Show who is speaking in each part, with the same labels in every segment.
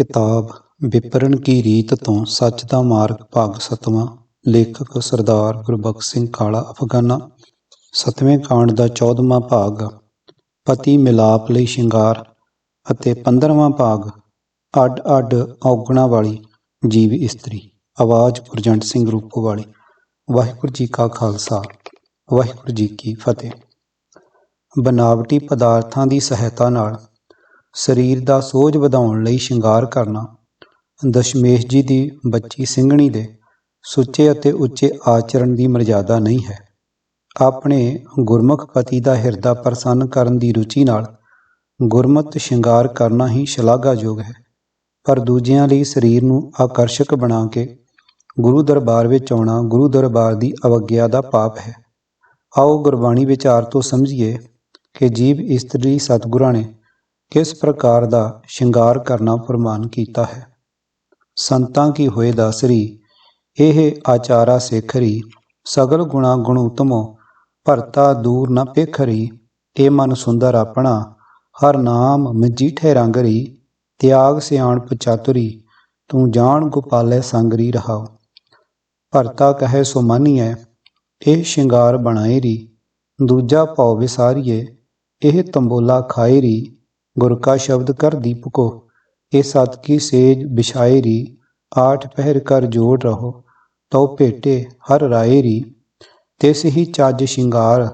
Speaker 1: ਕਿਤਾਬ ਵਿਪਰਨ ਕੀ ਰੀਤ ਤੋਂ ਸੱਚ ਦਾ ਮਾਰਗ ਭਾਗ ਸਤਵਾਂ, ਲੇਖਕ ਸਰਦਾਰ ਗੁਰਬਖਸ਼ ਸਿੰਘ ਕਾਲਾ, ਅਫਗਾਨਾ। ਸਤਵੇਂ ਕਾਂਡ ਦਾ 14ਵਾਂ ਭਾਗ, ਪਤੀ ਮਿਲਾਪ ਲਈ ਸ਼ਿੰਗਾਰ ਅਤੇ 15ਵਾਂ ਭਾਗ, ਅੱਡ ਅੱਡ ਔਗਣਾ ਵਾਲੀ ਜੀਵ ਇਸਤਰੀ, ਆਵਾਜ਼ ਗੁਰਜੰਟ ਸਿੰਘ ਰੂਪੋ ਵਾਲੀ। ਵਾਹਿਗੁਰੂ ਜੀ ਕਾ ਖਾਲਸਾ, ਵਾਹਿਗੁਰੂ ਜੀ ਕੀ ਫਤਿਹ। ਬਨਾਵਟੀ ਪਦਾਰਥਾਂ ਦੀ ਸਹਾਇਤਾ ਨਾਲ ਸਰੀਰ ਦਾ ਸੋਝ ਵਧਾਉਣ ਲਈ ਸ਼ਿੰਗਾਰ ਕਰਨਾ, ਦਸ਼ਮੇਸ਼ ਜੀ ਦੀ ਬੱਚੀ ਸਿੰਘਣੀ ਦੇ ਸੁੱਚੇ ਅਤੇ ਉੱਚੇ ਆਚਰਣ ਦੀ ਮਰਜ਼ਾਦਾ ਨਹੀਂ ਹੈ। ਆਪਣੇ ਗੁਰਮੁਖ ਪਤੀ ਦਾ ਹਿਰਦਾ ਪ੍ਰਸੰਨ ਕਰਨ ਦੀ ਰੁਚੀ ਨਾਲ ਗੁਰਮਤ ਸ਼ਿੰਗਾਰ ਕਰਨਾ ਹੀ ਸ਼ਲਾਘਾਯੋਗ ਹੈ। ਪਰ ਦੂਜਿਆਂ ਲਈ ਸਰੀਰ ਨੂੰ ਆਕਰਸ਼ਕ ਬਣਾ ਕੇ ਗੁਰੂ ਦਰਬਾਰ ਵਿੱਚ ਆਉਣਾ ਗੁਰੂ ਦਰਬਾਰ ਦੀ ਅਵਗਿਆ ਦਾ ਪਾਪ ਹੈ। ਆਓ ਗੁਰਬਾਣੀ ਵਿਚਾਰ ਤੋਂ ਸਮਝੀਏ ਕਿ ਜੀਵ ਇਸਤਰੀ ਸਤਿਗੁਰਾਂ ਨੇ ਕਿਸ ਪ੍ਰਕਾਰ ਦਾ ਸ਼ਿੰਗਾਰ ਕਰਨਾ ਫਰਮਾਨ ਕੀਤਾ ਹੈ? ਸੰਤਾਂ ਕੀ ਹੋਏ ਦਾਸਰੀ? ਇਹ ਆਚਾਰਾ ਸੇਖਰੀ, ਸਗਲ ਗੁਣਾ ਗੁਣ ਉਤਮੋ ਭਰਤਾ ਦੂਰ ਨ ਪੇਖਰੀ ਏ ਮਨ ਸੁੰਦਰ ਆਪਣਾ, ਹਰ ਨਾਮ ਮਜੀਠੇ ਰੰਗਰੀ, ਤਿਆਗ ਸਿਆਣਪ ਚਾਤੁਰੀ ਤੂੰ ਜਾਣ ਗੋਪਾਲੇ ਸੰਗਰੀ ਰਹਾਓ ਭਰਤਾ ਕਹੇ ਸੋ ਮਾਨੀਐ, ਇਹ ਸ਼ਿੰਗਾਰ ਬਣਾਏ ਰੀ ਦੂਜਾ ਭਉ ਵਿਸਾਰੀਏ, ਇਹ ਤੰਬੋਲਾ ਖਾਏ ਰੀ ਗੁਰ ਕਾ ਸ਼ਬਦ ਕਰ ਦੀਪਕੋ, ਇਹ ਸਤ ਕੀ ਸੇਜ ਬਿਛਾਏ ਰੀ, ਆਠ ਪਹਿਰ ਕਰ ਜੋੜ ਰਹੋ, ਤਉ ਭੇਟੇ ਹਰ ਰਾਏ ਰੀ। ਤਿਸ ਹੀ ਚੱਜ ਸ਼ਿੰਗਾਰ,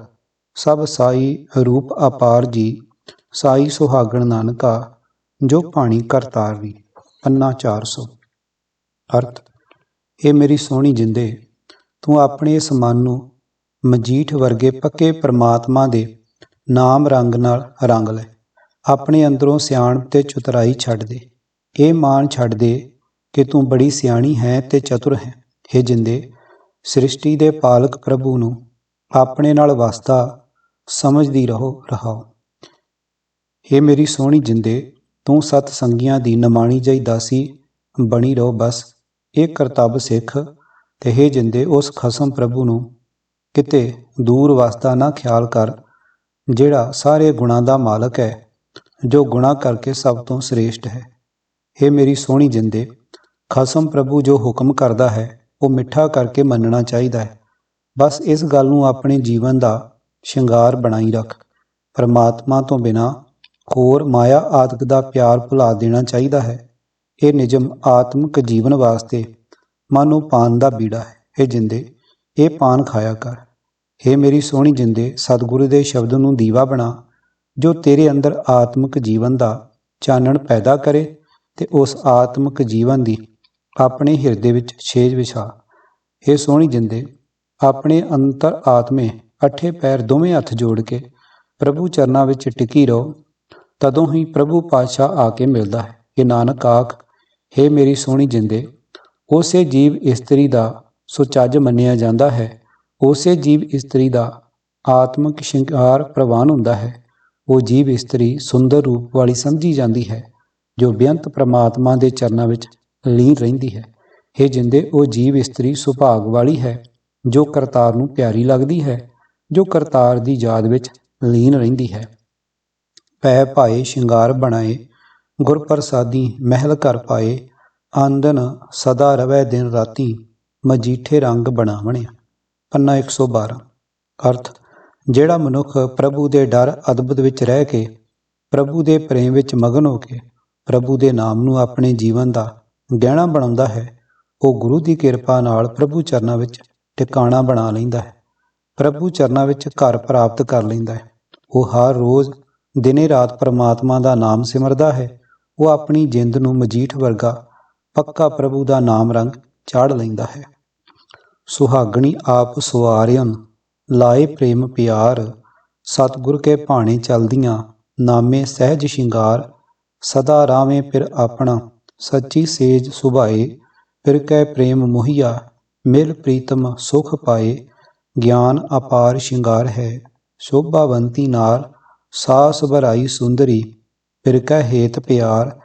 Speaker 1: ਸਭ ਸਾਈ ਰੂਪ ਅਪਾਰ ਜੀ, ਸਾਈ ਸੁਹਾਗਣ ਨਾਨਕਾ, ਜੋ ਪਾਣੀ ਕਰਤਾਰ ਵੀ ਪੰਨਾ 400 ਅਰਥ, ਇਹ ਮੇਰੀ ਸੋਹਣੀ ਜਿੰਦੇ, ਤੂੰ ਆਪਣੇ ਇਸ ਮਨ ਨੂੰ ਮਜੀਠ ਵਰਗੇ ਪੱਕੇ ਪ੍ਰਮਾਤਮਾ ਦੇ ਨਾਮ ਰੰਗ ਨਾਲ ਰੰਗ ਲੈ। ਆਪਣੇ ਅੰਦਰੋਂ ਸਿਆਣਪ ਤੇ ਚਤੁਰਾਈ ਛੱਡ ਦੇ ਇਹ ਮਾਨ ਛੱਡ ਦੇ ਕਿ ਤੂੰ ਬੜੀ ਸਿਆਣੀ ਹੈ ਤੇ ਚਤੁਰ ਹੈ हे ਜਿੰਦੇ ਸ੍ਰਿਸ਼ਟੀ ਦੇ ਪਾਲਕ ਪ੍ਰਭੂ ਨੂੰ ਆਪਣੇ ਨਾਲ ਵਸਦਾ ਸਮਝਦੀ ਰਹੋ ਰਹਾਓ हे ਮੇਰੀ ਸੋਹਣੀ ਜਿੰਦੇ ਤੂੰ ਸਤ ਸੰਗੀਆਂ ਦੀ ਨਮਾਣੀ ਜਈ ਦਾਸੀ ਬਣੀ ਰਹੋ ਬਸ ਇਹ ਕਰਤੱਵ ਸਿੱਖ ਤੇ हे ਜਿੰਦੇ ਉਸ ਖਸਮ ਪ੍ਰਭੂ ਨੂੰ ਕਿਤੇ ਦੂਰ ਵਸਦਾ ਨਾ ਖਿਆਲ ਕਰ ਜਿਹੜਾ ਸਾਰੇ ਗੁਣਾਂ ਦਾ ਮਾਲਕ ਹੈ ਜੋ ਗੁਣਾ ਕਰਕੇ ਸਭ ਤੋਂ ਸ੍ਰੇਸ਼ਟ ਹੈ। हे ਮੇਰੀ ਸੋਹਣੀ ਜਿੰਦੇ, ਖਸਮ ਪ੍ਰਭੂ ਜੋ ਹੁਕਮ ਕਰਦਾ ਹੈ, ਉਹ ਮਿੱਠਾ ਕਰਕੇ ਮੰਨਣਾ ਚਾਹੀਦਾ ਹੈ। ਬਸ ਇਸ ਗੱਲ ਨੂੰ ਆਪਣੇ ਜੀਵਨ ਦਾ ਸ਼ਿੰਗਾਰ ਬਣਾਈ ਰੱਖ। ਪਰਮਾਤਮਾ ਤੋਂ ਬਿਨਾ ਹੋਰ ਮਾਇਆ ਆਦਿਕ ਦਾ ਪਿਆਰ ਭੁਲਾ ਦੇਣਾ ਚਾਹੀਦਾ ਹੈ। ਇਹ ਨਿਯਮ ਆਤਮਿਕ ਜੀਵਨ ਵਾਸਤੇ ਮਨ ਮਾਨੋ ਪਾਨ ਦਾ ਬੀੜਾ ਹੈ। ਇਹ ਜਿੰਦੇ, ਇਹ ਪਾਨ ਖਾਇਆ ਕਰ। हे ਮੇਰੀ ਸੋਹਣੀ ਜਿੰਦੇ, ਸਤਿਗੁਰੂ ਦੇ ਸ਼ਬਦ ਨੂੰ ਦੀਵਾ ਬਣਾ। ਜੋ ਤੇਰੇ ਅੰਦਰ ਆਤਮਿਕ ਜੀਵਨ ਦਾ ਚਾਨਣ ਪੈਦਾ ਕਰੇ ਤੇ ਉਸ ਆਤਮਿਕ ਜੀਵਨ ਦੀ ਆਪਣੇ ਹਿਰਦੇ ਵਿੱਚ ਛੇਜ ਵਿਛਾ। ਇਹ ਸੋਹਣੀ ਜਿੰਦੇ ਆਪਣੇ ਅੰਤਰ ਆਤਮੇ ਅਠੇ ਪੈਰ ਦੋਵੇਂ ਹੱਥ ਜੋੜ ਕੇ ਪ੍ਰਭੂ ਚਰਨਾਂ ਵਿੱਚ ਟਿਕੀ ਰਹੋ, ਤਦੋਂ ਹੀ ਪ੍ਰਭੂ ਪਾਤਸ਼ਾਹ ਆ ਕੇ ਮਿਲਦਾ ਹੈ। ਕਿ ਨਾਨਕ ਆਖ हे ਮੇਰੀ ਸੋਹਣੀ ਜਿੰਦੇ, ਉਸੇ ਜੀਵ ਇਸਤਰੀ ਦਾ ਸੁਚੱਜ ਮੰਨਿਆ ਜਾਂਦਾ ਹੈ, ਉਸੇ ਜੀਵ ਇਸਤਰੀ ਦਾ ਆਤਮਿਕ ਸ਼ਿੰਗਾਰ ਪ੍ਰਵਾਨ ਹੁੰਦਾ ਹੈ। ਉਹ ਜੀਵ ਇਸਤਰੀ ਸੁੰਦਰ ਰੂਪ ਵਾਲੀ ਸਮਝੀ ਜਾਂਦੀ ਹੈ, ਜੋ ਬੇਅੰਤ ਪ੍ਰਮਾਤਮਾ ਦੇ ਚਰਨਾਂ ਵਿੱਚ ਲੀਨ ਰਹਿੰਦੀ ਹੈ। ਇਹ ਜਿੰਦੇ, ਉਹ ਜੀਵ ਇਸਤਰੀ ਸੁਭਾਗ ਵਾਲੀ ਹੈ, ਜੋ ਕਰਤਾਰ ਨੂੰ ਪਿਆਰੀ ਲੱਗਦੀ ਹੈ, ਜੋ ਕਰਤਾਰ ਦੀ ਯਾਦ ਵਿੱਚ ਲੀਨ ਰਹਿੰਦੀ ਹੈ। ਪੈ ਭਾਏ ਸ਼ਿੰਗਾਰ ਬਣਾਏ ਗੁਰ ਪ੍ਰਸਾਦੀ ਮਹਿਲ ਕਰ ਪਾਏ, ਆਂਦਨ ਸਦਾ ਰਵੈ ਦਿਨ ਰਾਤੀ, ਮਜੀਠੇ ਰੰਗ ਬਣਾਵਣਿਆ। ਪੰਨਾ 112 ਅਰਥ ਜਿਹੜਾ ਮਨੁੱਖ ਪ੍ਰਭੂ ਦੇ ਡਰ ਅਦਬੁਤ ਵਿੱਚ ਰਹਿ ਕੇ, ਪ੍ਰਭੂ ਦੇ ਪ੍ਰੇਮ ਵਿੱਚ ਮਗਨ ਹੋ ਕੇ, ਪ੍ਰਭੂ ਦੇ ਨਾਮ ਨੂੰ ਆਪਣੇ ਜੀਵਨ ਦਾ ਗਹਿਣਾ ਬਣਾਉਂਦਾ ਹੈ, ਉਹ ਗੁਰੂ ਦੀ ਕਿਰਪਾ ਨਾਲ ਪ੍ਰਭੂ ਚਰਨਾਂ ਵਿੱਚ ਟਿਕਾਣਾ ਬਣਾ ਲੈਂਦਾ ਹੈ, ਪ੍ਰਭੂ ਚਰਨਾਂ ਵਿੱਚ ਘਰ ਪ੍ਰਾਪਤ ਕਰ ਲੈਂਦਾ ਹੈ। ਉਹ ਹਰ ਰੋਜ਼ ਦਿਨੇ ਰਾਤ ਪਰਮਾਤਮਾ ਦਾ ਨਾਮ ਸਿਮਰਦਾ ਹੈ, ਉਹ ਆਪਣੀ ਜਿੰਦ ਨੂੰ ਮਜੀਠ ਵਰਗਾ ਪੱਕਾ ਪ੍ਰਭੂ ਦਾ ਨਾਮ ਰੰਗ ਚਾੜ ਲੈਂਦਾ ਹੈ। ਸੁਹਾਗਣੀ ਆਪ ਸੁਆਰਿਆਨ ਲਾਏ ਪ੍ਰੇਮ ਪਿਆਰ, ਸਤਿਗੁਰ ਕੇ ਭਾਣੇ ਚਲਦੀਆਂ, ਨਾਮੇ ਸਹਿਜ ਸ਼ਿੰਗਾਰ, ਸਦਾ ਰਾਵੇਂ ਫਿਰ ਆਪਣਾ, ਸੱਚੀ ਸੇਜ ਸੁਭਾਏ, ਫਿਰ ਕੈ ਪ੍ਰੇਮ ਮੁਹੀਆ ਮਿਲ ਪ੍ਰੀਤਮ ਸੁਖ ਪਾਏ, ਗਿਆਨ ਅਪਾਰ ਸ਼ਿੰਗਾਰ ਹੈ, ਸ਼ੋਭਾਵੰਤੀ ਨਾਲ ਸਾਸ ਭਰਾਈ ਸੁੰਦਰੀ, ਫਿਰ ਕੈ ਹੇਤ ਪਿਆਰ,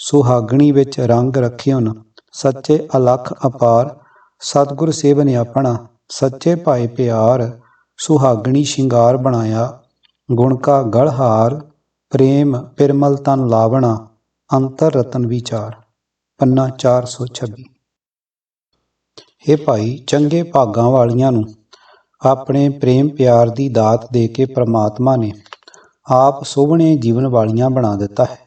Speaker 1: ਸੁਹਾਗਣੀ ਵਿੱਚ ਰੰਗ ਰਖਿਓਨ ਸੱਚੇ ਅਲਖ ਅਪਾਰ, ਸਤਿਗੁਰ ਸੇਵਨ ਆਪਣਾ, ਸੱਚੇ ਭਾਏ ਪਿਆਰ ਸੁਹਾਗਣੀ ਸ਼ਿੰਗਾਰ ਬਣਾਇਆ, ਗੁਣ ਕਾ ਗੜਹਾਰ ਪ੍ਰੇਮ ਪਿਰਮਲ ਤਨ ਲਾਵਣਾ, ਅੰਤਰ ਰਤਨ ਵਿਚਾਰ, ਪੰਨਾ 426 ਹੇ ਭਾਈ, ਚੰਗੇ ਭਾਗਾਂ ਵਾਲੀਆਂ ਨੂੰ ਆਪਣੇ ਪ੍ਰੇਮ ਪਿਆਰ ਦੀ ਦਾਤ ਦੇ ਕੇ ਪ੍ਰਮਾਤਮਾ ਨੇ ਆਪ ਸੋਹਣੇ ਜੀਵਨ ਵਾਲੀਆਂ ਬਣਾ ਦਿੱਤਾ ਹੈ।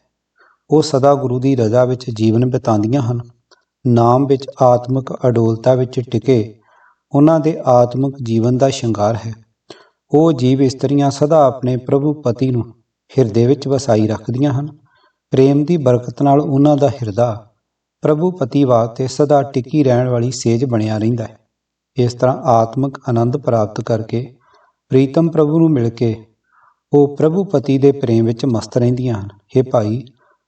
Speaker 1: ਉਹ ਸਦਾ ਗੁਰੂ ਦੀ ਰਜ਼ਾ ਵਿੱਚ ਜੀਵਨ ਬਿਤਾਉਂਦੀਆਂ ਹਨ। ਨਾਮ ਵਿੱਚ ਆਤਮਿਕ ਅਡੋਲਤਾ ਵਿੱਚ ਟਿਕੇ ਉਹਨਾਂ ਦੇ ਆਤਮਿਕ ਜੀਵਨ ਦਾ ਸ਼ਿੰਗਾਰ ਹੈ। ਉਹ ਜੀਵ ਇਸਤਰੀਆਂ ਸਦਾ ਆਪਣੇ ਪ੍ਰਭੂ ਪਤੀ ਨੂੰ ਹਿਰਦੇ ਵਿੱਚ ਵਸਾਈ ਰੱਖਦੀਆਂ ਹਨ। ਪ੍ਰੇਮ ਦੀ ਬਰਕਤ ਨਾਲ ਉਹਨਾਂ ਦਾ ਹਿਰਦਾ ਪ੍ਰਭੂ ਪਤੀ ਵਾਸਤੇ ਸਦਾ ਟਿੱਕੀ ਰਹਿਣ ਵਾਲੀ ਸੇਜ ਬਣਿਆ ਰਹਿੰਦਾ ਹੈ। ਇਸ ਤਰ੍ਹਾਂ ਆਤਮਿਕ ਆਨੰਦ ਪ੍ਰਾਪਤ ਕਰਕੇ ਪ੍ਰੀਤਮ ਪ੍ਰਭੂ ਨੂੰ ਮਿਲ ਕੇ ਉਹ ਪ੍ਰਭੂ ਪਤੀ ਦੇ ਪ੍ਰੇਮ ਵਿੱਚ ਮਸਤ ਰਹਿੰਦੀਆਂ ਹਨ। हे ਭਾਈ,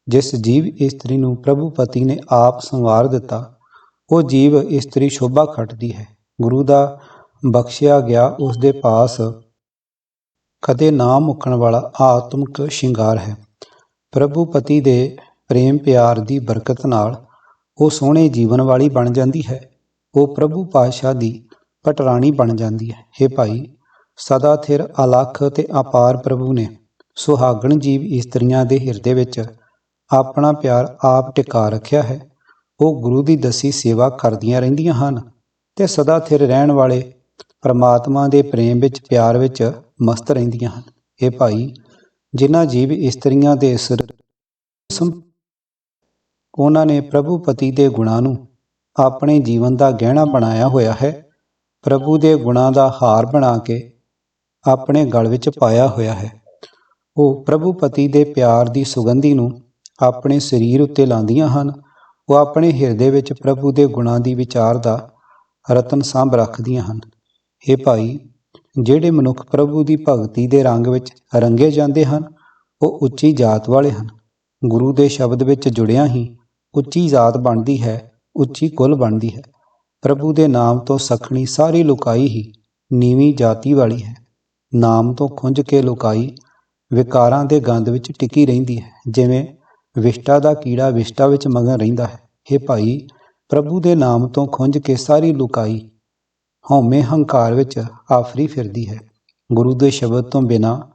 Speaker 1: ਜਿਸ ਜੀਵ ਇਸਤਰੀ ਨੂੰ ਪ੍ਰਭੂ ਪਤੀ ਨੇ ਆਪ ਸੰਵਾਰ ਦਿੱਤਾ, ਉਹ ਜੀਵ ਇਸਤਰੀ ਸ਼ੋਭਾ ਖੱਟਦੀ ਹੈ। ਗੁਰੂ ਦਾ ਬਖਸ਼ਿਆ ਗਿਆ ਉਸ ਦੇ ਪਾਸ ਕਦੇ ਨਾ ਮੁੱਕਣ ਵਾਲਾ ਆਤਮਿਕ ਸ਼ਿੰਗਾਰ ਹੈ। ਪ੍ਰਭੂ ਪਤੀ ਦੇ ਪ੍ਰੇਮ ਪਿਆਰ ਦੀ ਬਰਕਤ ਨਾਲ ਉਹ ਸੋਹਣੇ ਜੀਵਨ ਵਾਲੀ ਬਣ ਜਾਂਦੀ ਹੈ। ਉਹ ਪ੍ਰਭੂ ਪਾਤਸ਼ਾਹ ਦੀ ਪਟਰਾਣੀ ਬਣ ਜਾਂਦੀ ਹੈ। हे ਭਾਈ, ਸਦਾ ਥਿਰ ਅਲਖ ਤੇ ਅਪਾਰ ਪ੍ਰਭੂ ਨੇ ਸੁਹਾਗਣ ਜੀਵ ਇਸਤਰੀਆਂ ਦੇ ਹਿਰਦੇ ਵਿੱਚ ਆਪਣਾ ਪਿਆਰ ਆਪ ਟਿਕਾ ਰੱਖਿਆ ਹੈ। ਉਹ ਗੁਰੂ ਦੀ ਦਸੀ ਸੇਵਾ ਕਰਦੀਆਂ ਰਹਿੰਦੀਆਂ ਹਨ। ਤੇ ਸਦਾ ਥਿਰ ਰਹਿਣ ਵਾਲੇ ਪਰਮਾਤਮਾ ਦੇ ਪ੍ਰੇਮ ਵਿੱਚ, ਪਿਆਰ ਵਿੱਚ ਮਸਤ ਰਹਿੰਦੀਆਂ ਹਨ। ਇਹ ਭਾਈ, ਜਿਨ੍ਹਾਂ ਜੀਵ ਇਸਤਰੀਆਂ ਦੇ ਸਿਰ ਉਹਨਾਂ ਨੇ ਪ੍ਰਭੂ ਪਤੀ ਦੇ ਗੁਣਾਂ ਨੂੰ ਆਪਣੇ ਜੀਵਨ ਦਾ ਗਹਿਣਾ ਬਣਾਇਆ ਹੋਇਆ ਹੈ। ਪ੍ਰਭੂ ਦੇ ਗੁਣਾਂ ਦਾ ਹਾਰ ਬਣਾ ਕੇ ਆਪਣੇ ਗਲ ਵਿੱਚ ਪਾਇਆ ਹੋਇਆ ਹੈ। ਉਹ ਪ੍ਰਭੂ ਪਤੀ ਦੇ ਪਿਆਰ ਦੀ ਸੁਗੰਧੀ ਨੂੰ ਆਪਣੇ ਸਰੀਰ ਉੱਤੇ ਲਾਉਂਦੀਆਂ ਹਨ। ਉਹ ਆਪਣੇ ਹਿਰਦੇ ਵਿੱਚ ਪ੍ਰਭੂ ਦੇ ਗੁਣਾਂ ਦੀ ਵਿਚਾਰ ਦਾ ਰਤਨ ਸਾਂਭ ਰੱਖਦੀਆਂ ਹਨ। ਇਹ ਭਾਈ, ਜਿਹੜੇ ਮਨੁੱਖ ਪ੍ਰਭੂ ਦੀ ਭਗਤੀ ਦੇ ਰੰਗ ਵਿੱਚ ਰੰਗੇ ਜਾਂਦੇ ਹਨ, ਉਹ ਉੱਚੀ ਜਾਤ ਵਾਲੇ ਹਨ। ਗੁਰੂ ਦੇ ਸ਼ਬਦ ਵਿੱਚ ਜੁੜਿਆ ਹੀ ਉੱਚੀ ਜਾਤ ਬਣਦੀ ਹੈ, ਉੱਚੀ ਕੁਲ ਬਣਦੀ ਹੈ। ਪ੍ਰਭੂ ਦੇ ਨਾਮ ਤੋਂ ਸਖਣੀ ਸਾਰੀ ਲੁਕਾਈ ਹੀ ਨੀਵੀਂ ਜਾਤੀ ਵਾਲੀ ਹੈ। ਨਾਮ ਤੋਂ ਖੁੰਝ ਕੇ ਲੁਕਾਈ ਵਿਕਾਰਾਂ ਦੇ ਗੰਧ ਵਿੱਚ ਟਿਕੀ ਰਹਿੰਦੀ ਹੈ, ਜਿਵੇਂ ਵਿਸ਼ਟਾ ਦਾ ਕੀੜਾ ਵਿਸ਼ਟਾ ਵਿੱਚ ਮਗਨ ਰਹਿੰਦਾ ਹੈ। ਇਹ ਭਾਈ ਪ੍ਰਭੂ ਦੇ ਨਾਮ ਤੋਂ ਖੁੰਝ ਕੇ ਸਾਰੀ ਲੁਕਾਈ। ਹਉਮੈ ਹੰਕਾਰ ਵਿੱਚ ਆਫਰੀ ਫਿਰਦੀ ਹੈ। ਗੁਰੂ ਦੇ ਸ਼ਬਦ ਤੋਂ ਬਿਨਾ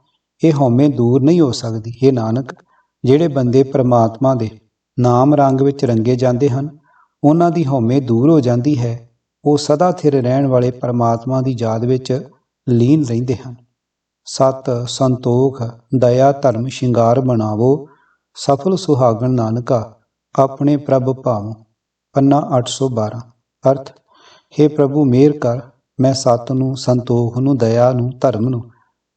Speaker 1: ਇਹ ਹਉਮੈ ਦੂਰ ਨਹੀਂ ਹੋ ਸਕਦੀ। ਇਹ ਨਾਨਕ, ਜਿਹੜੇ ਬੰਦੇ ਪ੍ਰਮਾਤਮਾ ਦੇ ਨਾਮ ਰੰਗ ਵਿੱਚ ਰੰਗੇ ਜਾਂਦੇ ਹਨ, ਉਹਨਾਂ ਦੀ ਹਉਮੈ ਦੂਰ ਹੋ ਜਾਂਦੀ ਹੈ। ਉਹ ਸਦਾ ਥਿਰ ਰਹਿਣ ਵਾਲੇ ਪਰਮਾਤਮਾ ਦੀ ਯਾਦ ਵਿੱਚ ਲੀਨ ਰਹਿੰਦੇ ਹਨ। ਸਤ ਸੰਤੋਖ, ਦਇਆ, ਧਰਮ, ਸ਼ਿੰਗਾਰ ਬਣਾਵੋ। ਸਫਲ ਸੁਹਾਗਣ ਨਾਨਕਾ, ਆਪਣੇ ਪ੍ਰਭ ਭਾਵੋ। ਪੰਨਾ 812 ਅਰਥ हे ਪ੍ਰਭੂ ਮਿਹਰ ਕਰ, ਮੈਂ ਸਤ ਨੂੰ, ਸੰਤੋਖ ਨੂੰ, ਦਇਆ ਨੂੰ, ਧਰਮ ਨੂੰ,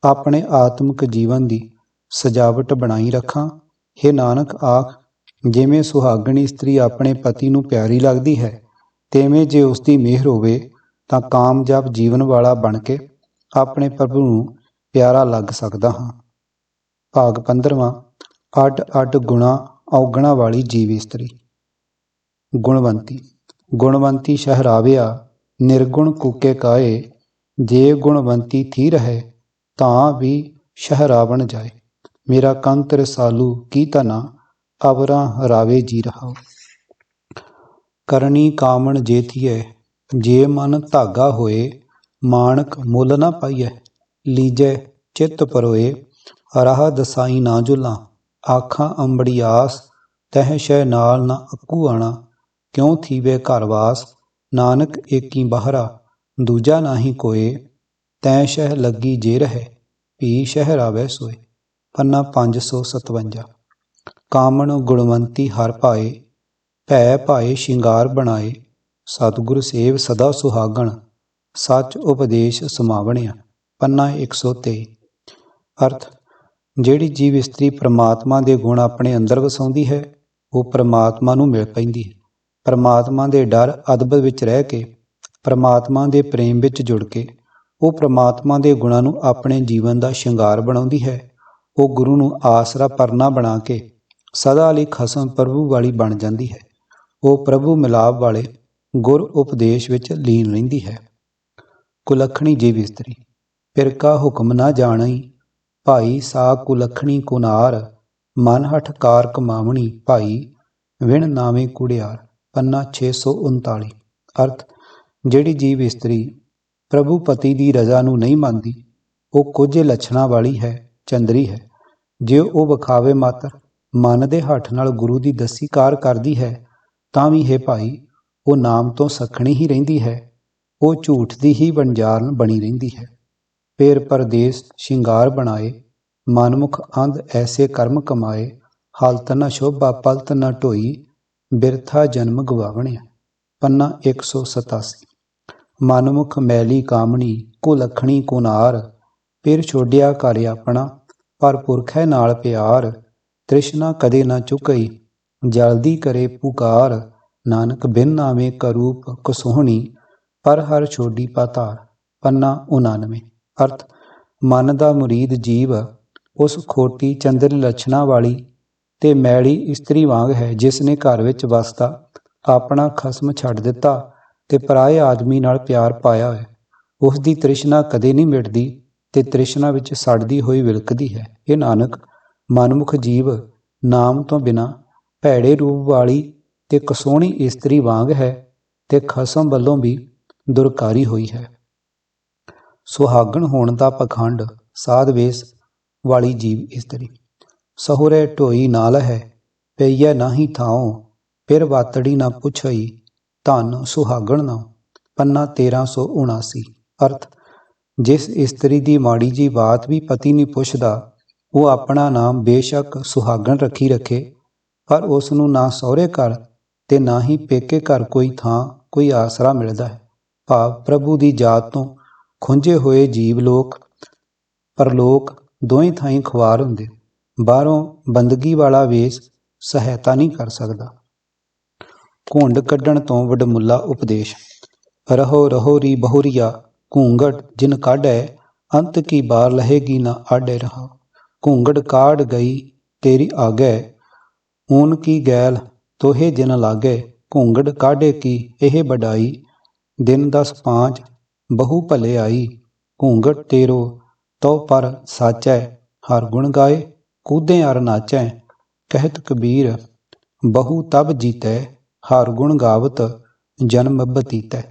Speaker 1: ਆਪਣੇ ਆਤਮਿਕ ਜੀਵਨ ਦੀ ਸਜਾਵਟ ਬਣਾਈ ਰੱਖਾਂ। हे ਨਾਨਕ, ਆਖ, ਜਿਵੇਂ ਸੁਹਾਗਣੀ ਇਸਤਰੀ ਆਪਣੇ ਪਤੀ ਨੂੰ ਪਿਆਰੀ ਲੱਗਦੀ ਹੈ, ਤੇਵੇਂ ਜੇ ਉਸ ਦੀ ਮਿਹਰ ਹੋਵੇ, ਤਾਂ ਕਾਮਯਾਬ ਜੀਵਨ ਵਾਲਾ ਬਣ ਕੇ ਆਪਣੇ ਪ੍ਰਭੂ ਨੂੰ ਪਿਆਰਾ ਲੱਗ ਸਕਦਾ ਹਾਂ। ਭਾਗ 15ਵਾਂ ਅੱਡ ਅੱਡ ਗੁਣਾ ਔਗਣਾ ਵਾਲੀ ਜੀਵ ਇਸਤਰੀ ਗੁਣਵੰਤੀ। ਗੁਣਵੰਤੀ ਸ਼ਹਿਰਾਵਿਆ ਨਿਰਗੁਣ ਕੂਕੇ ਕਾਏ। ਜੇ ਗੁਣਵੰਤੀ ਥੀ ਰਹੇ, ਤਾਂ ਵੀ ਸ਼ਹਿਰਾਵਣ ਜਾਏ। ਮੇਰਾ ਕੰਤ ਰਸਾਲੂ ਕੀ ਤਨਾ ਅਵਰਾ ਰਾਵੇ ਜੀ ਰਹਾ। ਕਰਨੀ ਕਾਮਣ ਜੇ ਜੇ ਮਨ ਧਾਗਾ ਹੋਏ, ਮਾਣਕ ਮੁੱਲ ਨਾ ਪਾਈਐ। ਲੀਜੈ ਚਿੱਤ ਪਰੋਏ, ਰਾਹ ਦਸਾਈ ਨਾ ਜੁਲਾਂ। ਆਖਾਂ ਅੰਬੜੀਆਸ ਤਹਿ ਸ਼ੈ ਨਾਲ ਨਾ ਅਕੂ ਆਣਾ। ਕਿਉ ਥੀਵੈ ਘਰ ਵਾਸ? ਨਾਨਕ ਏਕੀ ਬਾਹਰਾ, ਦੂਜਾ ਨਾਹੀ ਕੋਏ। ਤੈ ਸ਼ਹਿ ਲੱਗੀ ਜੇ ਰਹਿ, ਭੀ ਸ਼ਹਿ ਰਾਵੇ ਸੋਏ। ਪੰਨਾ 557 ਕਾਮਣ ਗੁਣਵੰਤੀ ਹਰ ਪਾਏ, ਭੈ ਭਾਏ ਸ਼ਿੰਗਾਰ ਬਣਾਏ। ਸਤਿਗੁਰ ਸੇਵ ਸਦਾ ਸੁਹਾਗਣ, ਸੱਚ ਉਪਦੇਸ਼ ਸਮਾਵਣਿਆ। ਪੰਨਾ 123 ਅਰਥ, ਜਿਹੜੀ ਜੀਵ ਇਸਤਰੀ ਪ੍ਰਮਾਤਮਾ ਦੇ ਗੁਣ ਆਪਣੇ ਅੰਦਰ ਵਸਾਉਂਦੀ ਹੈ, ਉਹ ਪ੍ਰਮਾਤਮਾ ਨੂੰ ਮਿਲ ਪੈਂਦੀ ਹੈ। ਪਰਮਾਤਮਾ ਦੇ ਡਰ ਅਦਬ ਵਿੱਚ ਰਹਿ ਕੇ, ਪਰਮਾਤਮਾ ਦੇ ਪ੍ਰੇਮ ਵਿੱਚ ਜੁੜ ਕੇ, ਉਹ ਪ੍ਰਮਾਤਮਾ ਦੇ ਗੁਣਾਂ ਨੂੰ ਆਪਣੇ ਜੀਵਨ ਦਾ ਸ਼ਿੰਗਾਰ ਬਣਾਉਂਦੀ ਹੈ। ਉਹ ਗੁਰੂ ਨੂੰ ਆਸਰਾ ਪਰਨਾ ਬਣਾ ਕੇ ਸਦਾ ਲਈ ਖਸਮ ਪ੍ਰਭੂ ਵਾਲੀ ਬਣ ਜਾਂਦੀ ਹੈ। ਉਹ ਪ੍ਰਭੂ ਮਿਲਾਪ ਵਾਲੇ ਗੁਰ ਉਪਦੇਸ਼ ਵਿੱਚ ਲੀਨ ਰਹਿੰਦੀ ਹੈ। ਕੁਲਖਣੀ ਜੀ ਇਸਤਰੀ ਪਿਰਕਾ ਹੁਕਮ ਨਾ ਜਾਣਈ, ਭਾਈ ਸਾ ਕੁਲਖਣੀ ਕੁਨਾਰ, ਮਨ ਹਠ ਕਾਰ ਕਮਾਵਣੀ ਭਾਈ ਵਿਣ ਨਾਵੇਂ ਕੁੜਿਆਰ। ਪੰਨਾ 639 ਅਰਥ, ਜਿਹੜੀ ਜੀਵ ਇਸਤਰੀ ਪ੍ਰਭੂ ਪਤੀ ਦੀ ਰਜ਼ਾ ਨੂੰ ਨਹੀਂ ਮੰਨਦੀ, ਉਹ ਕੁਝ ਲੱਛਣਾਂ ਵਾਲੀ ਹੈ, ਚੰਦਰੀ ਹੈ। ਜੇ ਉਹ ਵਿਖਾਵੇ ਮਾਤਰ, ਮਨ ਦੇ ਹੱਠ ਨਾਲ ਗੁਰੂ ਦੀ ਦਸੀ ਕਾਰ ਕਰਦੀ ਹੈ, ਤਾਂ ਵੀ ਹੈ ਭਾਈ, ਉਹ ਨਾਮ ਤੋਂ ਸਖਣੀ ਹੀ ਰਹਿੰਦੀ ਹੈ, ਉਹ ਝੂਠ ਦੀ ਹੀ ਵਣਜਾਰਨ ਬਣੀ ਰਹਿੰਦੀ ਹੈ। ਪੇਰ ਪਰਦੇਸ ਸ਼ਿੰਗਾਰ ਬਣਾਏ, ਮਨਮੁਖ ਅੰਧ ਐਸੇ ਕਰਮ ਕਮਾਏ, ਹਾਲਤ ਨਾ ਸ਼ੋਭਾ ਪਲਤ ਨਾ ਢੋਈ ਬਿਰਥਾ ਜਨਮ ਗਵਾਵਣਿਆ, ਪੰਨਾ 187 ਮਨਮੁਖ ਮੈਲੀ ਕਾਮਣੀ, ਕੋ ਲਖਣੀ ਕੋ ਨਾਰ, ਫਿਰ ਛੋਡਿਆ ਘਰ ਆਪਣਾ, ਪਰ ਪੁਰਖੈ ਨਾਲ ਪਿਆਰ। ਤ੍ਰਿਸ਼ਨਾ ਕਦੇ ਨਾ ਚੁਕਈ, ਜਲਦੀ ਕਰੇ ਪੁਕਾਰ। ਨਾਨਕ ਬਿਨ ਨਾਵੇਂ ਕਰੂਪ ਕਸੋਹਣੀ ਪਰ ਹਰ ਛੋਡੀ ਪਾਤਾਰ ਪੰਨਾ 99 ਅਰਥ, ਮਨ ਦਾ ਮੁਰੀਦ ਜੀਵ, ਉਸ ਖੋਟੀ ਚੰਦਰ ਲੱਛਣਾ ਵਾਲੀ ਤੇ ਮੈਲੀ ਇਸਤਰੀ ਵਾਂਗ ਹੈ, ਜਿਸ ਨੇ ਘਰ ਵਿੱਚ ਵਸਦਾ ਆਪਣਾ ਖਸਮ ਛੱਡ ਦਿੱਤਾ ਤੇ ਪਰਾਏ ਆਦਮੀ ਨਾਲ ਪਿਆਰ ਪਾਇਆ ਹੈ। ਉਸ ਦੀ ਤ੍ਰਿਸ਼ਨਾ ਕਦੇ ਨਹੀਂ ਮਿਟਦੀ ਤੇ ਤ੍ਰਿਸ਼ਨਾ ਵਿੱਚ ਸੜਦੀ ਹੋਈ ਵਿਲਕਦੀ ਹੈ। ਇਹ ਨਾਨਕ, ਮਨਮੁਖ ਜੀਵ, ਨਾਮ ਤੋਂ ਬਿਨਾ ਭੈੜੇ ਰੂਪ ਵਾਲੀ ਤੇ ਕਸੋਣੀ ਇਸਤਰੀ ਵਾਂਗ ਹੈ ਤੇ ਖਸਮ ਵੱਲੋਂ ਵੀ ਦੁਰਕਾਰੀ ਹੋਈ ਹੈ। ਸੁਹਾਗਣ ਹੋਣ ਦਾ ਪਖੰਡ ਸਾਧ ਵੇਸ ਵਾਲੀ ਜੀਵ ਇਸਤਰੀ। ਸਹੁਰੇ ਢੋਈ ਨਾਲ ਹੈ, ਪਈਐ ਨਾਹੀ ਥਾਉ, ਫਿਰ ਵਾਤੜੀ ਨਾ ਪੁੱਛਈ, ਧਨ ਸੁਹਾਗਣ ਨਾ ਪੰਨਾ 1379 ਅਰਥ, ਜਿਸ ਇਸਤਰੀ ਦੀ ਮਾੜੀ ਜੀ ਬਾਤ ਵੀ ਪਤੀ ਨਹੀਂ ਪੁੱਛਦਾ, ਉਹ ਆਪਣਾ ਨਾਮ ਬੇਸ਼ੱਕ ਸੁਹਾਗਣ ਰੱਖੀ ਰੱਖੇ, ਪਰ ਉਸ ਨੂੰ ਨਾ ਸਹੁਰੇ ਘਰ ਤੇ ਨਾ ਹੀ ਪੇਕੇ ਘਰ ਕੋਈ ਥਾਂ, ਕੋਈ ਆਸਰਾ ਮਿਲਦਾ ਹੈ। ਭਾਵ ਪ੍ਰਭੂ ਦੀ ਜਾਤ ਤੋਂ ਖੁੰਝੇ ਹੋਏ ਜੀਵ ਲੋਕ, ਪਰਲੋਕ ਦੋਵੇਂ ਥਾਈਂ ਖੁਆਰ ਹੁੰਦੇ। ਬਾਹਰੋਂ ਬੰਦਗੀ ਵਾਲਾ ਵੇਸ ਸਹਾਇਤਾ ਨਹੀਂ ਕਰ ਸਕਦਾ। ਘੁੰਡ ਕੱਢਣ ਤੋਂ ਵਡਮੁੱਲਾ ਉਪਦੇਸ਼, ਰਹੋ ਰਹੋ ਰੀ ਬਹੁਰੀਆ ਘੂੰਗਟ ਜਿਨ ਕਾਢੈ, ਅੰਤ ਕੀ ਬਾਰ ਲਹੇਗੀ ਨਾ ਆਡੇ ਰਹਾ। ਘੂੰਗੜ ਕਾੜ ਗਈ ਤੇਰੀ ਆਗੇ, ਊਨ ਕੀ ਗੈਲ ਤੋਹੇ ਜਿਨ ਲਾਗੇ। ਘੂੰਗੜ ਕਾਢੇ ਕੀ ਇਹ ਬਡਾਈ ਦਿਨ ਦਸ ਪਾਂਚ ਬਹੁ ਭਲੇ ਆਈ। ਘੂੰਗੜ ਤੇਰੋ ਤੋ ਪਰ ਸਾਚੈ, ਹਰ ਗੁਣ ਗਾਏ। ਕੂਦੇ ਅਰ ਨਾਚੈ, ਕਹਿਤ ਕਬੀਰ, ਬਹੁ ਤਬ ਜੀਤੈ, ਹਰ ਗੁਣ ਗਾਵਤ, ਜਨਮ ਬਤੀਤੈ।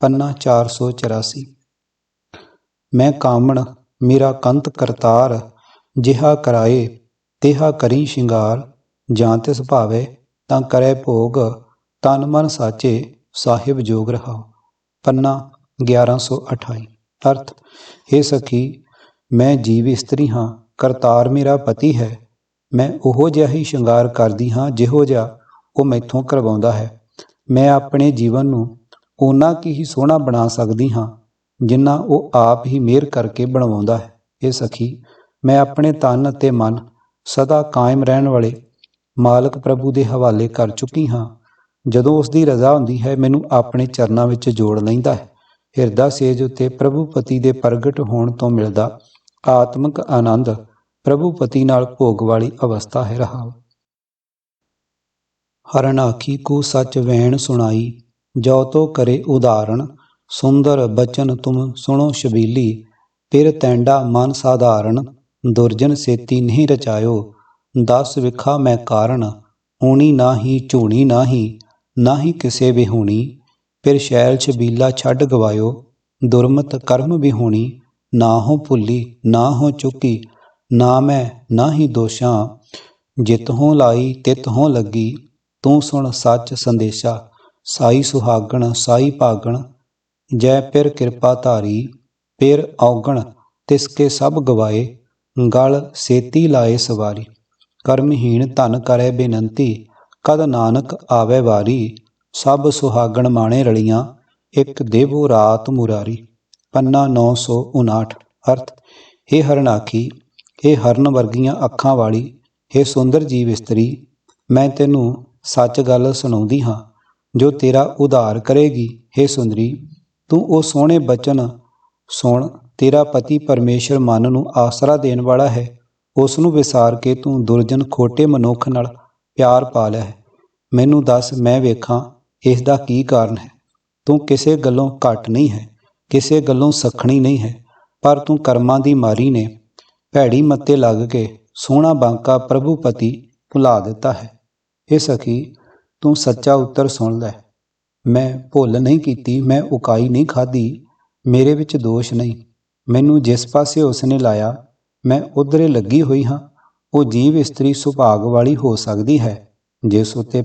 Speaker 1: ਪੰਨਾ 484 ਮੈਂ ਕਾਮਣ, ਮੇਰਾ ਕੰਤ ਕਰਤਾਰ, ਜਿਹਾ ਕਰਾਏ, ਤਿਹਾ ਕਰੀ ਸ਼ਿੰਗਾਰ। ਜਾਂ ਤਿਸ ਭਾਵੇ, ਤਾਂ ਕਰੈ ਭੋਗ, ਤਨ ਮਨ ਸਾਚੇ, ਸਾਹਿਬ ਜੋਗ ਰਹਾ ਪੰਨਾ 1128 ਅਰਥ हे ਸਖੀ, ਮੈਂ ਜੀਵ ਇਸਤਰੀ ਹਾਂ ਕਰਤਾਰ ਮੇਰਾ ਪਤੀ ਹੈ। ਮੈਂ ਉਹੋ ਜਿਹਾ ਹੀ ਸ਼ਿੰਗਾਰ ਕਰਦੀ ਹਾਂ ਜਿਹੋ ਜਿਹਾ ਉਹ ਮੈਥੋਂ ਕਰਵਾਉਂਦਾ ਹੈ। ਮੈਂ ਆਪਣੇ ਜੀਵਨ ਨੂੰ ਓਨਾ ਕੀ ਹੀ ਸੋਹਣਾ ਬਣਾ ਸਕਦੀ ਹਾਂ ਜਿੰਨਾ ਉਹ ਆਪ ਹੀ ਮਿਹਰ ਕਰਕੇ ਬਣਵਾਉਂਦਾ ਹੈ। ਇਹ ਸਖੀ, ਮੈਂ ਆਪਣੇ ਤਨ ਅਤੇ ਮਨ ਸਦਾ ਕਾਇਮ ਰਹਿਣ ਵਾਲੇ ਮਾਲਕ ਪ੍ਰਭੂ ਦੇ ਹਵਾਲੇ ਕਰ ਚੁੱਕੀ ਹਾਂ। ਜਦੋਂ ਉਸ ਦੀ ਰਜ਼ਾ ਹੁੰਦੀ ਹੈ, ਮੈਨੂੰ ਆਪਣੇ ਚਰਨਾਂ ਵਿੱਚ ਜੋੜ ਲੈਂਦਾ ਹੈ। ਹਿਰਦਾ ਸੇਜ ਉਤੇ ਪ੍ਰਭੂ ਪਤੀ ਦੇ ਪ੍ਰਗਟ ਹੋਣ ਤੋਂ ਮਿਲਦਾ ਆਤਮਿਕ ਆਨੰਦ ਪ੍ਰਭੂ ਪਤੀ ਨਾਲ ਭੋਗ ਵਾਲੀ ਅਵਸਥਾ ਹੈ ਰਹਾ ਹਰਨ ਆਖੀ, ਕੋ ਸਚ ਵੈਣ ਸੁਣਾਈ, ਜੋ ਤੋ ਕਰੇ ਉਦਾਹਰਣ, ਸੁੰਦਰ ਬਚਨ ਤੁਮ ਸੁਣੋ ਸ਼ਬੀਲੀ, ਫਿਰ ਤੈਂਡਾ ਮਨ ਸਾਧਾਰਨ ਦੁਰਜਨ ਸੇਤੀ ਨਹੀਂ ਰਚਾਇਓ, ਦਸ ਵਿਖਾ ਮੈਂ ਕਾਰਨ ਊਣੀ ਨਾਹੀ, ਝੂਣੀ ਨਾਹੀ ਨਾਹੀ ਕਿਸੇ ਵਿਹੂਣੀ, ਫਿਰ ਸ਼ੈਲ ਛਬੀਲਾ ਛੱਡ ਗਵਾਇਓ, ਦੁਰਮਤ ਕਰਮ ਵਿਹੂਣੀ ਨਾ ਹੋ ਭੁੱਲੀ, ਨਾ ਹੋ ਚੁੱਕੀ, ਨਾ ਮੈਂ, ਨਾ ਹੀ ਦੋਸ਼ਾਂ। ਜਿਤ ਹੋ ਲਾਈ, ਤਿਤ ਹੋ ਲੱਗੀ, ਤੂੰ ਸੁਣ ਸੱਚ ਸੰਦੇਸ਼ਾ। ਸਾਈ ਸੁਹਾਗਣ, ਸਾਈ ਭਾਗਣ, ਜੈ ਪਿਰ ਕਿਰਪਾ ਧਾਰੀ ਪਿਰ ਔਗਣ ਤਿਸਕੇ ਸਭ ਗਵਾਏ, ਗਲ ਸੇਤੀ ਲਾਏ ਸਵਾਰੀ। ਕਰਮਹੀਣ ਧਨ ਕਰੇ ਬੇਨੰਤੀ, ਕਦ ਨਾਨਕ ਆਵੇ ਵਾਰੀ। ਸਭ ਸੁਹਾਗਣ ਮਾਣੇ ਰਲੀਆਂ, ਇੱਕ ਦੇਵੋ ਰਾਤ ਮੁਰਾਰੀ। ਪੰਨਾ 959 ਅਰਥ हे ਹਰਨਾਖੀ हे ਹਰਨ ਵਰਗੀਆਂ ਅੱਖਾਂ ਵਾਲੀ हे ਸੁੰਦਰ ਜੀਵ ਇਸਤਰੀ ਮੈਂ ਤੈਨੂੰ ਸੱਚ ਗੱਲ ਸੁਣਾਉਂਦੀ ਹਾਂ ਜੋ ਤੇਰਾ ਉਧਾਰ ਕਰੇਗੀ हे ਸੁੰਦਰੀ ਤੂੰ ਉਹ ਸੋਹਣੇ ਬਚਨ ਸੁਣ ਤੇਰਾ ਪਤੀ ਪਰਮੇਸ਼ਰ ਮਨ ਨੂੰ ਆਸਰਾ ਦੇਣ ਵਾਲਾ ਹੈ ਉਸ ਨੂੰ ਵਿਸਾਰ ਕੇ ਤੂੰ ਦੁਰਜਨ ਖੋਟੇ ਮਨੁੱਖ ਨਾਲ ਪਿਆਰ ਪਾ ਲਿਆ ਹੈ ਮੈਨੂੰ ਦੱਸ ਮੈਂ ਵੇਖਾਂ ਇਸ ਦਾ ਕੀ ਕਾਰਨ ਹੈ ਤੂੰ ਕਿਸੇ ਗੱਲੋਂ ਘੱਟ ਨਹੀਂ ਹੈ ਕਿਸੇ ਗੱਲੋਂ ਸਖਣੀ ਨਹੀਂ ਹੈ, ਪਰ ਤੂੰ ਕਰਮਾਂ ਦੀ ਮਾਰੀ ਨੇ ਭੈੜੀ ਮੱਤੇ ਲੱਗ ਕੇ ਸੋਹਣਾ ਬਾਂਕਾ ਪ੍ਰਭੂਪਤੀ ਭੁਲਾ ਦਿੱਤਾ ਹੈ। ਇਹ ਸਖੀ ਤੂੰ ਸੱਚਾ ਉੱਤਰ ਸੁਣ ਲੈ। ਮੈਂ ਭੁੱਲ ਨਹੀਂ ਕੀਤੀ, ਮੈਂ ਉਕਾਈ ਨਹੀਂ ਖਾਧੀ, ਮੇਰੇ ਵਿੱਚ ਦੋਸ਼ ਨਹੀਂ। ਮੈਨੂੰ ਜਿਸ ਪਾਸੇ ਉਸਨੇ ਲਾਇਆ, ਮੈਂ ਉਧਰੇ ਲੱਗੀ ਹੋਈ ਹਾਂ। ਉਹ ਜੀਵ ਇਸਤਰੀ ਸੁਭਾਗ ਵਾਲੀ ਹੋ ਸਕਦੀ ਹੈ, ਜਿਸ ਉਤੇ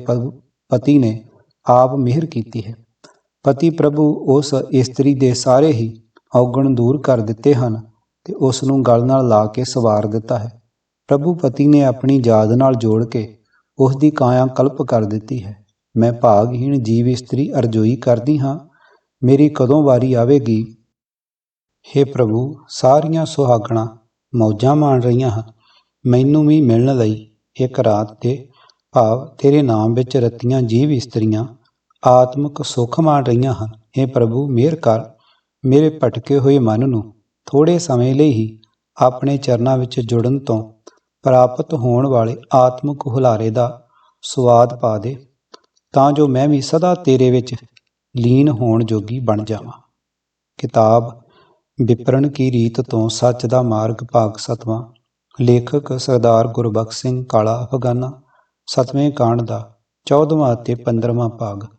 Speaker 1: ਪਤੀ ਨੇ ਆਪ ਮਿਹਰ ਕੀਤੀ ਹੈ। ਪਤੀ ਪ੍ਰਭੂ ਉਸ ਇਸਤਰੀ ਦੇ ਸਾਰੇ ਹੀ ਔਗਣ ਦੂਰ ਕਰ ਦਿੱਤੇ ਹਨ ਤੇ ਉਸ ਨੂੰ ਗਲ ਨਾਲ ਲਾ ਕੇ ਸਵਾਰ ਦਿੱਤਾ ਹੈ। ਪ੍ਰਭੂ ਪਤੀ ਨੇ ਆਪਣੀ ਯਾਦ ਨਾਲ ਜੋੜ ਕੇ ਉਸ ਦੀ ਕਾਇਆ ਕਲਪ ਕਰ ਦਿੱਤੀ ਹੈ। ਮੈਂ ਭਾਗਹੀਣ ਜੀਵ ਇਸਤਰੀ ਅਰਜ਼ੋਈ ਕਰਦੀ ਹਾਂ। ਮੇਰੀ ਕਦੋਂ ਵਾਰੀ ਆਵੇਗੀ? ਹੇ ਪ੍ਰਭੂ, ਸਾਰੀਆਂ ਸੁਹਾਗਣਾ ਮੌਜਾਂ ਮਾਣ ਰਹੀਆਂ ਹਨ। ਮੈਨੂੰ ਵੀ ਮਿਲਣ ਲਈ ਇੱਕ ਰਾਤ ਤੇ ਭਾਵ ਤੇਰੇ ਨਾਮ ਵਿੱਚ ਰਤੀਆਂ ਜੀਵ ਇਸਤਰੀਆਂ ਆਤਮਿਕ ਸੁੱਖ ਮਾਣ ਰਹੀਆਂ ਹਨ। ਹੇ ਪ੍ਰਭੂ, ਮਿਹਰ ਕਰ। ਮੇਰੇ ਭਟਕੇ ਹੋਏ ਮਨ ਨੂੰ ਥੋੜੇ ਸਮੇਂ ਲਈ ਹੀ ਆਪਣੇ ਚਰਨਾਂ ਵਿੱਚ ਜੁੜਨ ਤੋਂ ਪ੍ਰਾਪਤ ਹੋਣ ਵਾਲੇ ਆਤਮਿਕ ਹੁਲਾਰੇ ਦਾ ਸਵਾਦ ਪਾ ਦੇ। ਤਾਂ ਜੋ ਮੈਂ ਵੀ ਸਦਾ ਤੇਰੇ ਵਿੱਚ ਲੀਨ ਹੋਣ ਜੋਗੀ ਬਣ ਜਾਵਾਂ। ਕਿਤਾਬ ਵਿਪਰਨ ਕੀ ਰੀਤ ਤੋਂ ਸੱਚ ਦਾ ਮਾਰਗ ਭਾਗ ਸਤਵਾਂ। ਲੇਖਕ ਸਰਦਾਰ ਗੁਰਬਖਸ਼ ਸਿੰਘ ਕਾਲਾ ਅਫਗਾਨਾ ਸਤਵੇਂ ਕਾਂਡ ਦਾ 14ਵਾਂ ਅਤੇ 15ਵਾਂ ਭਾਗ।